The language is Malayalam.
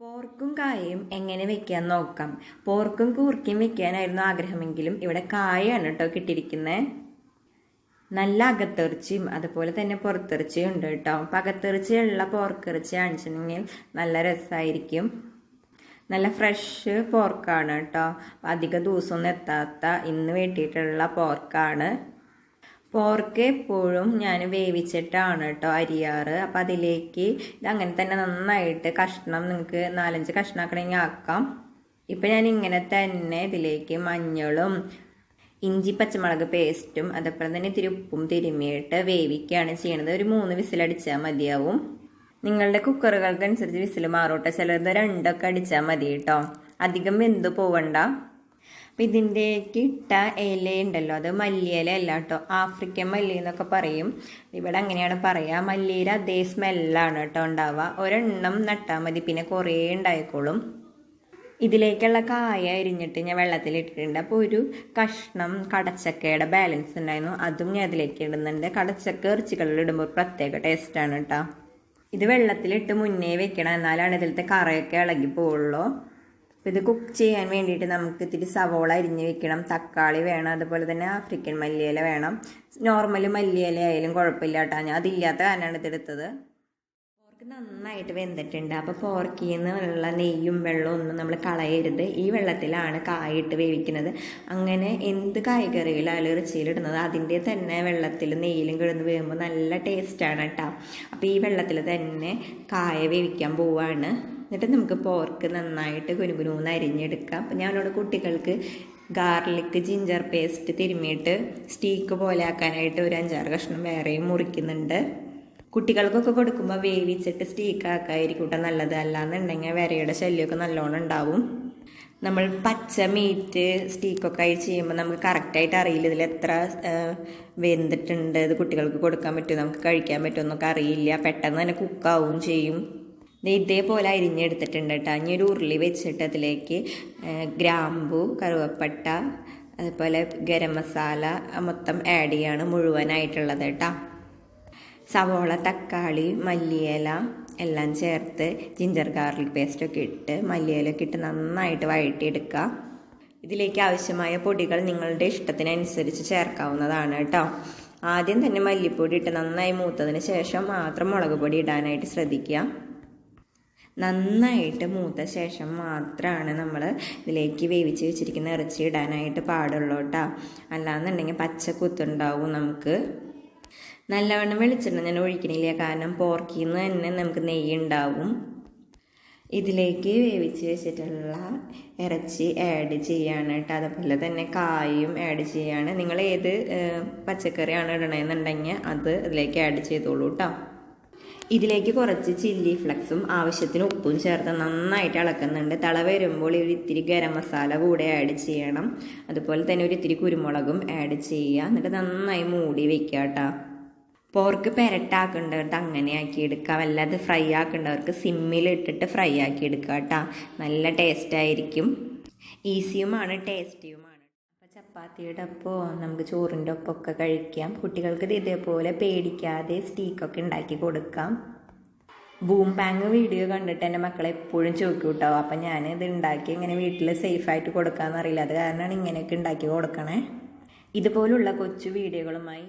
പോർക്കും കായയും എങ്ങനെ വെക്കാൻ നോക്കാം? പോർക്കും കൂർക്കയും വെക്കാനായിരുന്നു ആഗ്രഹമെങ്കിലും ഇവിടെ കായയാണ് കേട്ടോ കിട്ടിയിരിക്കുന്നത് നല്ല അകത്തെറിച്ചിയും അതുപോലെ തന്നെ പുറത്തെറിച്ചിയും ഉണ്ട് കേട്ടോ. അപ്പം അകത്തെറിച്ചിയുള്ള പോർക്കെറിച്ചി കാണിച്ചിട്ടുണ്ടെങ്കിൽ നല്ല രസമായിരിക്കും നല്ല ഫ്രഷ് പോർക്കാണ് കേട്ടോ. അധിക ദിവസമൊന്നും എത്താത്ത ഇന്ന് വേണ്ടിയിട്ടുള്ള പോർക്കാണ്. പോർക്ക് എപ്പോഴും ഞാൻ വേവിച്ചിട്ടാണ് കേട്ടോ അരിയാറ്. അപ്പം അതിലേക്ക് ഇത് അങ്ങനെ തന്നെ നന്നായിട്ട് കഷ്ണം നിങ്ങൾക്ക് നാലഞ്ച് കഷ്ണമാക്കണമെങ്കിൽ ആക്കാം. ഇപ്പം ഞാൻ ഇങ്ങനെ തന്നെ ഇതിലേക്ക് മഞ്ഞളും ഇഞ്ചി പച്ചമുളക് പേസ്റ്റും അതേപോലെ തന്നെ ഇത്തിരി ഉപ്പും തിരുമ്മിയിട്ട് വേവിക്കുകയാണ് ചെയ്യണത്. ഒരു മൂന്ന് വിസിലടിച്ചാൽ മതിയാവും. നിങ്ങളുടെ കുക്കറുകൾക്കനുസരിച്ച് വിസിൽ മാറോട്ടെ? ചിലത് രണ്ടൊക്കെ അടിച്ചാൽ മതി കേട്ടോ. അധികം വെന്ത് പോവണ്ട. അപ്പം കിട്ട ഇട്ട ഇല ഉണ്ടല്ലോ അത് മല്ലിയില അല്ല കേട്ടോ ആഫ്രിക്കൻ മല്ലി എന്നൊക്കെ പറയും. ഇവിടെ അങ്ങനെയാണ് പറയുക മല്ലിയില അതേ സ്മെല്ലാണ് കേട്ടോ ഉണ്ടാവുക. ഒരെണ്ണം നട്ടാൽ മതി പിന്നെ കുറേ ഉണ്ടായിക്കോളും. ഇതിലേക്കുള്ള കായ അരിഞ്ഞിട്ട് ഞാൻ വെള്ളത്തിൽ ഇട്ടിട്ടുണ്ട്. അപ്പോൾ ഒരു കഷ്ണം കടച്ചക്കയുടെ ബാലൻസ് ഉണ്ടായിരുന്നു അതും ഞാൻ അതിലേക്ക് ഇടുന്നുണ്ട്. കടച്ചക്ക ഇറച്ചികളിൽ ഇടുമ്പോൾ പ്രത്യേക ടേസ്റ്റാണ് കേട്ടോ. ഇത് വെള്ളത്തിലിട്ട് മുന്നേ വെക്കണം എന്നാലാണ് ഇതിലത്തെ കറയൊക്കെ ഇളകി പോവുള്ളൂ. അപ്പോൾ ഇത് കുക്ക് ചെയ്യാൻ വേണ്ടിയിട്ട് നമുക്ക് ഇത്തിരി സവോള അരിഞ്ഞ് വെക്കണം. തക്കാളി വേണം അതുപോലെ തന്നെ ആഫ്രിക്കൻ മല്ലിയില വേണം. നോർമൽ മല്ലിയില ആയാലും കുഴപ്പമില്ല കേട്ടോ ഞാൻ അതില്ലാത്ത കാരണമാണ് ഇതെടുത്തത് പോർക്ക് നന്നായിട്ട് വെന്തിട്ടുണ്ട്. അപ്പോൾ പോർക്കിൽ നിന്നുള്ള നെയ്യും വെള്ളവും ഒന്നും നമ്മൾ കളയരുത്. ഈ വെള്ളത്തിലാണ് കായിട്ട് വേവിക്കുന്നത്. അങ്ങനെ എന്ത് കായ്കറികളായാലും ഇറച്ചിയിലിടുന്നത് അതിന്റെ തന്നെ വെള്ളത്തിൽ നെയ്യിലും കിടന്ന് വേകുമ്പോൾ നല്ല ടേസ്റ്റാണ് കേട്ടോ അപ്പോൾ ഈ വെള്ളത്തിൽ തന്നെ കായ വേവിക്കാൻ പോവാണ്. എന്നിട്ട് നമുക്ക് പോർക്ക് നന്നായിട്ട് കുനുകുനൂന്ന് അരിഞ്ഞെടുക്കാം. അപ്പം ഞാനോട് കുട്ടികൾക്ക് ഗാർലിക് ജിഞ്ചർ പേസ്റ്റ് തിരുമ്മിയിട്ട് സ്റ്റീക്ക് പോലെ ആക്കാനായിട്ട് ഒരു അഞ്ചാറ് കഷ്ണം വേറെയും മുറിക്കുന്നുണ്ട്. കുട്ടികൾക്കൊക്കെ കൊടുക്കുമ്പോൾ വേവിച്ചിട്ട് സ്റ്റീക്ക് ആക്കായിരിക്കും കേട്ടോ നല്ലത്. അല്ലാന്നുണ്ടെങ്കിൽ വിരയുടെ ശല്യമൊക്കെ നല്ലോണം ഉണ്ടാവും. നമ്മൾ പച്ച മീറ്റ് സ്റ്റീക്കൊക്കെ ആയി ചെയ്യുമ്പോൾ നമുക്ക് കറക്റ്റായിട്ട് അറിയില്ല ഇതിൽ എത്ര വെന്തിട്ടുണ്ട്. ഇത് കുട്ടികൾക്ക് കൊടുക്കാൻ പറ്റുമോ? നമുക്ക് കഴിക്കാൻ പറ്റുമോ എന്നൊക്കെ അറിയില്ല. പെട്ടെന്ന് തന്നെ കുക്കാവും ചെയ്യും. ഇതേപോലെ അരിഞ്ഞെടുത്തിട്ടുണ്ട് കേട്ടോ. ഇനി ഒരു ഉരുളി വെച്ചിട്ട് അതിലേക്ക് ഗ്രാമ്പു കറുവപ്പട്ട അതുപോലെ ഗരം മസാല മൊത്തം ആഡ് ചെയ്യാണ് മുഴുവനായിട്ടുള്ളത് കേട്ടോ. സവോള തക്കാളി മല്ലിയില എല്ലാം ചേർത്ത് ജിഞ്ചർ ഗാർലിക് പേസ്റ്റൊക്കെ ഇട്ട് മല്ലിയിലൊക്കെ ഇട്ട് നന്നായിട്ട് വഴറ്റിയെടുക്കുക. ഇതിലേക്ക് ആവശ്യമായ പൊടികൾ നിങ്ങളുടെ ഇഷ്ടത്തിനനുസരിച്ച് ചേർക്കാവുന്നതാണ് കേട്ടോ. ആദ്യം തന്നെ മല്ലിപ്പൊടി ഇട്ട് നന്നായി മൂത്തതിന് ശേഷം മാത്രം മുളക് പൊടി ഇടാനായിട്ട് ശ്രദ്ധിക്കുക. നന്നായിട്ട് മൂത്ത ശേഷം മാത്രമാണ് നമ്മൾ ഇതിലേക്ക് വേവിച്ച് വെച്ചിരിക്കുന്ന ഇറച്ചി ഇടാനായിട്ട് പാടുള്ളൂ കേട്ടോ അല്ലാന്നുണ്ടെങ്കിൽ പച്ച കുത്തുണ്ടാവും നമുക്ക്. നല്ലവണ്ണം വെളിച്ചെണ്ണ ഞാൻ ഒഴിക്കണില്ല കാരണം പോർക്കിൽ നിന്ന് തന്നെ നമുക്ക് നെയ്യ് ഉണ്ടാവും. ഇതിലേക്ക് വേവിച്ച് വെച്ചിട്ടുള്ള ഇറച്ചി ആഡ് ചെയ്യാണ് കേട്ടോ. അതുപോലെ തന്നെ കായും ആഡ് ചെയ്യാണ്. നിങ്ങൾ ഏത് പച്ചക്കറിയാണ് ഇടണമെന്നുണ്ടെങ്കിൽ അത് ഇതിലേക്ക് ആഡ് ചെയ്തോളൂ കേട്ടോ. ഇതിലേക്ക് കുറച്ച് ചില്ലി ഫ്ലക്സും ആവശ്യത്തിന് ഉപ്പും ചേർത്ത് നന്നായിട്ട് ഇളക്കുന്നുണ്ട്. തള വരുമ്പോൾ ഒരു ഇത്തിരി ഗരം മസാല കൂടെ ആഡ് ചെയ്യണം. അതുപോലെ തന്നെ ഒരു ഇത്തിരി കുരുമുളകും ആഡ് ചെയ്യുക. എന്നിട്ട് നന്നായി മൂടി വെക്കുക കേട്ടോ പോർക്ക് പെരട്ടാക്കേണ്ടവർക്ക് അങ്ങനെ ആക്കി എടുക്കാം അല്ലാതെ ഫ്രൈ ആക്കേണ്ടവർക്ക് സിമ്മിൽ ഇട്ടിട്ട് ഫ്രൈ ആക്കി എടുക്കുക കേട്ടോ നല്ല ടേസ്റ്റായിരിക്കും ഈസിയുമാണ് ടേസ്റ്റിയുമാണ് ചപ്പാത്തിയുടെ ഒപ്പം നമുക്ക് ചോറിന്റെ ഒപ്പമൊക്കെ കഴിക്കാം. കുട്ടികൾക്ക് ഇത് ഇതേപോലെ പേടിക്കാതെ സ്റ്റീക്കൊക്കെ ഉണ്ടാക്കി കൊടുക്കാം. ബൂം പാങ് വീഡിയോ കണ്ടിട്ട് എന്റെ മക്കളെ എപ്പോഴും ചോദിക്കും കേട്ടോ അപ്പം ഞാൻ ഇത് ഉണ്ടാക്കി ഇങ്ങനെ വീട്ടിൽ സേഫായിട്ട് കൊടുക്കാമെന്നറിയില്ല അത് കാരണമാണ് ഇങ്ങനെയൊക്കെ ഉണ്ടാക്കി കൊടുക്കണേ. ഇതുപോലുള്ള കൊച്ചു വീഡിയോകളുമായി